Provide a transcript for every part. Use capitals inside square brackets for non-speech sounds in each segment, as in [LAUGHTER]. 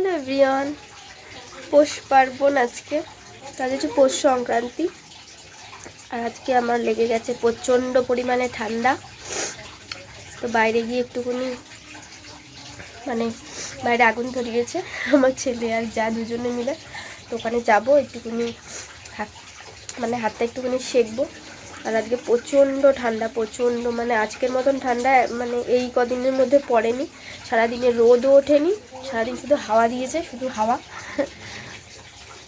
Hello everyone, পৌষ পার্বণ আজকে। কাজ হচ্ছে পৌষ সংক্রান্তি। আর আজকে আমার লেগে গেছে প্রচণ্ড পরিমাণে ঠান্ডা। তো বাইরে গিয়ে একটুখানি মানে বাইরে আগুন ধরিয়েছে। আমার ছেলে আর যা দুজনে মিলে। তো ওখানে যাব, একটুখানি হাত মানে হাতটা একটুখানি সেকবো। আর আজকে প্রচণ্ড ঠান্ডা, প্রচণ্ড মানে আজকের মতন ঠান্ডা মানে এই কদিনের মধ্যে পড়েনি। সারাদিনে রোদও ওঠেনি, সারাদিন শুধু হাওয়া দিয়েছে, শুধু হাওয়া।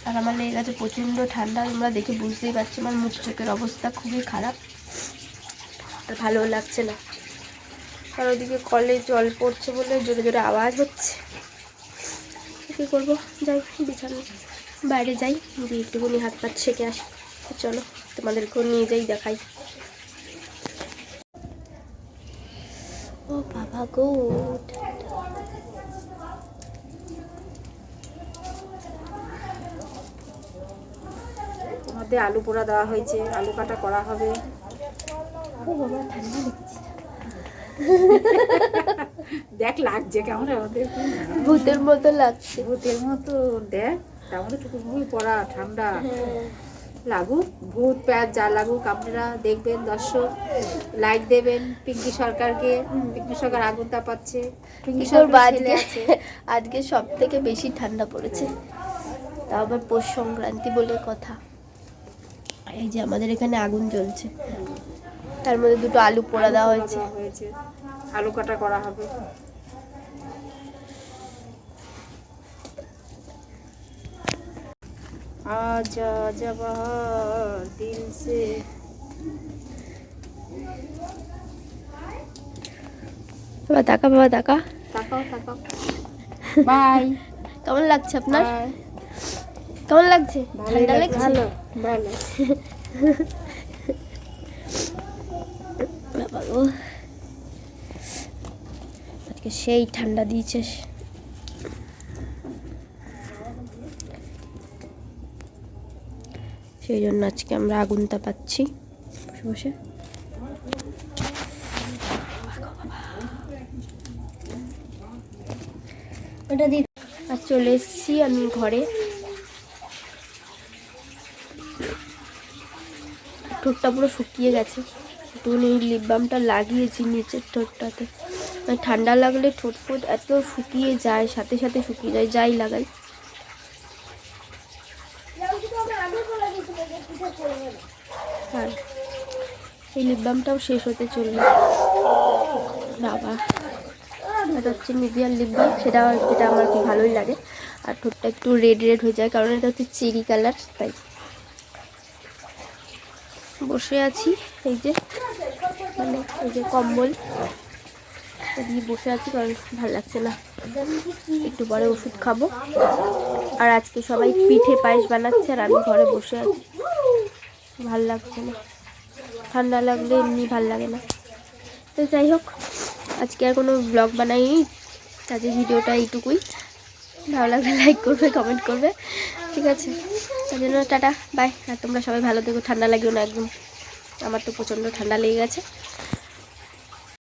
আর আমার লেগে গেছে প্রচণ্ড ঠান্ডা, তোমরা দেখে বুঝতেই পারছি, আমার মুখ চোখের অবস্থা খুবই খারাপ। আর ভালো লাগছে না। আর ওদিকে কলে জল পড়ছে বলে জোরে জোরে আওয়াজ হচ্ছে। কী করব? যাই বিছানা বাইরে যাই দিয়ে একটুখানি হাত পাত ছেঁকে আসি। চলো তোমাদেরকেও নিয়ে যাই দেখাই। ও বাবা গো মধ্যে আলু পোড়া দেওয়া হয়েছে আলু কাটা করা হবে। দেখ লাগছে কেমন আমাদের। ভূতের মতো লাগছে। ভূতের মতো দেখ টুকু টুকুই পড়া ঠান্ডা। হ্যাঁ। লাগুক ভূত প্যাচ যা লাগুক আপনারা দেখবেন দর্শক লাইক দেবেন। পিঙ্কি সরকারকে পিঙ্কি সরকার আগুন তাপাচ্ছে পিঙ্কি সরকার ছেলে [LAUGHS] আজকে আছে। আজকে সব থেকে বেশি ঠান্ডা পড়েছে। তাও আবার পৌষ সংক্রান্তি বলে কথা। এই যে আমাদের এখানে আগুন জ্বলছে। তার মধ্যে দুটো আলু পোড়া দেওয়া হয়েছে। আলু কাটা করা হবে। আজা জবাহার দিল বাবা বাবা বাই [LAUGHS] কেমন লাগছে আপনার? কেমন লাগছে? ঠান্ডা লাগছে। ভালো আজকে [LAUGHS] সেই ঠান্ডা দিয়েছে। সেই জন্য আজকে আমরা আগুন তাপাচ্ছি বসে বসে। ওটা দিয়ে আর চলে এসেছি আমি ঘরে। ঠোঁটটা পুরো শুকিয়ে গেছে। একটুখানি লিপ বামটা লাগিয়েছি নিচের ঠোঁটটাতে। মানে ঠান্ডা লাগলে ঠোঁট ফোট এত শুকিয়ে যায়, সাথে সাথে শুকিয়ে যায়, যাই লাগাই। আর এই লিপ বামটাও শেষ হতে চলল। বাবা। এটা হচ্ছে নিভিয়ার লিপ বাম সেটা যেটা আমার কি ভালোই লাগে। আর ঠোঁটটা একটু রেড রেড হয়ে যায়, কারণ এটা হচ্ছে চেরি কালার, তাই। বসে আছি, এই যে মানে এই যে কম্বল। দিয়ে বসে আছি, কারণ ভালো লাগছে না। একটু পরে ওষুধ খাব। আর আজকে সবাই পিঠে পায়েস বানাচ্ছে, আর আমি ঘরে বসে আছি। ভালো লাগছে না। ঠান্ডা লাগলে এমনি ভালো লাগে না। তো যাই হোক, আজকে আর কোনো ব্লগ বানাইনি। তাদের ভিডিওটা এইটুকুই। ভালো লাগলে লাইক করবে কমেন্ট করবে। ঠিক আছে। তার জন্য টাটা বাই আর তোমরা সবাই ভালো থেকো। ঠান্ডা লাগবে না একদম। আমার তো প্রচণ্ড ঠান্ডা লেগে গেছে।